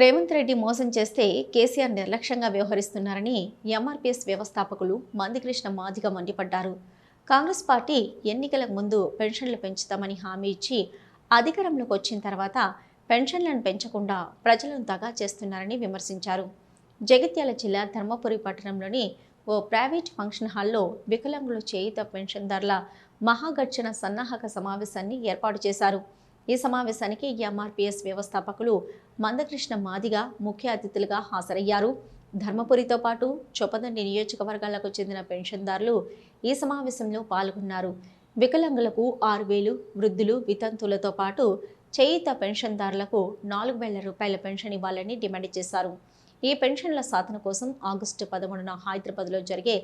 రేవంత్ రెడ్డి మోసం చేస్తే కేసీఆర్ నిర్లక్ష్యంగా వ్యవహరిస్తున్నారని ఎంఆర్పీఎస్ వ్యవస్థాపకులు మందికృష్ణ మాదిగ మండిపడ్డారు. కాంగ్రెస్ పార్టీ ఎన్నికలకు ముందు పెన్షన్లు పెంచుతామని హామీ ఇచ్చి అధికారంలోకి వచ్చిన తర్వాత పెన్షన్లను పెంచకుండా ప్రజలను దగా చేస్తున్నారని విమర్శించారు. జగిత్యాల జిల్లా ధర్మపురి పట్టణంలోని ఓ ప్రైవేట్ ఫంక్షన్ హాల్లో వికలాంగుల చేయుత పెన్షన్దారుల మహాగర్జన సన్నాహక సమావేశాన్ని ఏర్పాటు చేశారు. ఈ సమావేశానికి ఎంఆర్పిఎస్ వ్యవస్థాపకులు మందకృష్ణ మాదిగా ముఖ్య అతిథులుగా హాజరయ్యారు. ధర్మపురితో పాటు చొప్పదండి నియోజకవర్గాలకు చెందిన పెన్షన్దారులు ఈ సమావేశంలో పాల్గొన్నారు. వికలాంగులకు ఆరు వేలు వృద్ధులు వితంతులతో పాటు చేయిత పెన్షన్దారులకు నాలుగు వేల రూపాయల పెన్షన్ ఇవ్వాలని డిమాండ్ చేశారు. ఈ పెన్షన్ల సాధన కోసం ఆగస్టు పదమూడున హైదరాబాద్లో జరిగే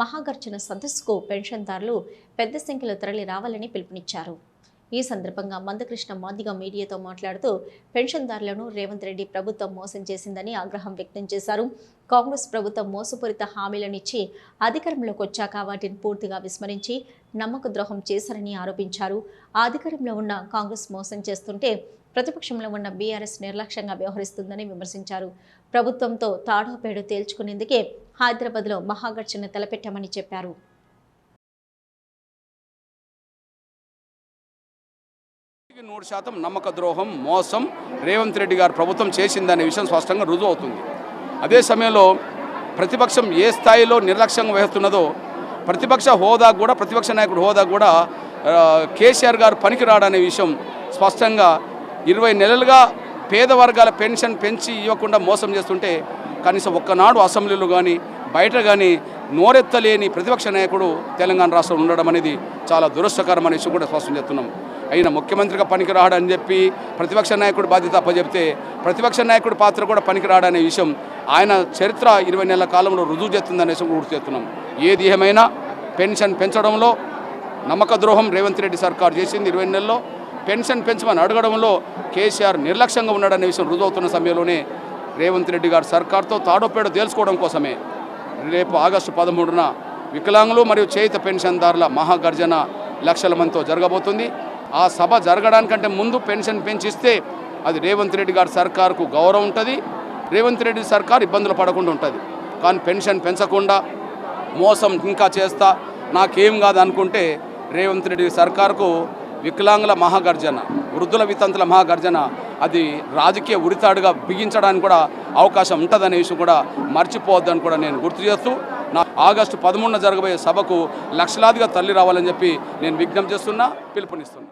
మహాగర్జన సదస్సుకు పెన్షన్దారులు పెద్ద సంఖ్యలో తరలి రావాలని పిలుపునిచ్చారు. ఈ సందర్భంగా మందకృష్ణ మాదిగ మీడియాతో మాట్లాడుతూ పెన్షన్దారులను రేవంత్ రెడ్డి ప్రభుత్వం మోసం చేసిందని ఆగ్రహం వ్యక్తం చేశారు. కాంగ్రెస్ ప్రభుత్వం మోసపూరిత హామీలనిచ్చి అధికారంలోకి వచ్చాక వాటిని పూర్తిగా విస్మరించి నమ్మక ద్రోహం చేశారని ఆరోపించారు. అధికారంలో ఉన్న కాంగ్రెస్ మోసం చేస్తుంటే ప్రతిపక్షంలో ఉన్న బీఆర్ఎస్ నిర్లక్ష్యంగా వ్యవహరిస్తుందని విమర్శించారు. ప్రభుత్వంతో తాడోపేడు తేల్చుకునేందుకే హైదరాబాద్లో మహాగర్జన తలపెట్టామని చెప్పారు. నూటికి నూరు శాతం నమ్మక ద్రోహం మోసం రేవంత్ రెడ్డి గారు ప్రభుత్వం చేసిందనే విషయం స్పష్టంగా రుజువు అవుతుంది అదే సమయంలో ప్రతిపక్షం ఏ స్థాయిలో నిర్లక్ష్యంగా వహిస్తున్నదో ప్రతిపక్ష హోదా కూడా ప్రతిపక్ష నాయకుడు హోదా కూడా కేసీఆర్ గారు పనికిరాడనే విషయం స్పష్టంగా ఇరవై నెలలుగా పేద వర్గాల పెన్షన్ పెంచి ఇవ్వకుండా మోసం చేస్తుంటే కనీసం ఒక్కనాడు అసెంబ్లీలో కానీ బయట కానీ నోరెత్తలేని ప్రతిపక్ష నాయకుడు తెలంగాణ రాష్ట్రంలో ఉండడం అనేది చాలా దురదృష్టకరం అనే విషయం కూడా స్పష్టం చేస్తున్నాం. అయినా ముఖ్యమంత్రిగా పనికిరాడని చెప్పి ప్రతిపక్ష నాయకుడు బాధ్యత అప్పచెప్తే ప్రతిపక్ష నాయకుడి పాత్ర కూడా పనికిరాడనే విషయం ఆయన చరిత్ర ఇరవై నెలల కాలంలో రుజువు చేస్తుందనే విషయం గుర్తు చేస్తున్నాం. ఏది ఏమైనా పెన్షన్ పెంచడంలో నమ్మక ద్రోహం రేవంత్ రెడ్డి సర్కార్ చేసింది ఇరవై నెలల్లో. పెన్షన్ పెంచమని అడగడంలో కేసీఆర్ నిర్లక్ష్యంగా ఉన్నాడనే విషయం రుజువుతున్న సమయంలోనే రేవంత్ రెడ్డి గారు సర్కార్తో తాడోపేడో తేల్చుకోవడం కోసమే రేపు ఆగస్టు పదమూడున వికలాంగులు మరియు చేయిత పెన్షన్దారుల మహాగర్జన లక్షల మందితో జరగబోతుంది. ఆ సభ జరగడానికంటే ముందు పెన్షన్ పెంచిస్తే అది రేవంత్ రెడ్డి గారి సర్కారుకు గౌరవం ఉంటుంది. రేవంత్ రెడ్డి సర్కార్ ఇబ్బందులు పడకుండా ఉంటుంది. కానీ పెన్షన్ పెంచకుండా మోసం ఇంకా చేస్తా నాకేం కాదు అనుకుంటే రేవంత్ రెడ్డి సర్కార్కు వికలాంగుల మహాగర్జన వృద్ధుల వితంతుల మహాగర్జన అది రాజకీయ ఉరితాడుగా బిగించడానికి కూడా అవకాశం ఉంటుందనే విషయం కూడా మర్చిపోవద్దని కూడా నేను గుర్తు చేస్తూ నా ఆగస్టు పదమూడున జరగబోయే సభకు లక్షలాదిగా తల్లి రావాలని చెప్పి నేను విజ్ఞప్తి చేస్తున్నా పిలుపునిస్తున్నా.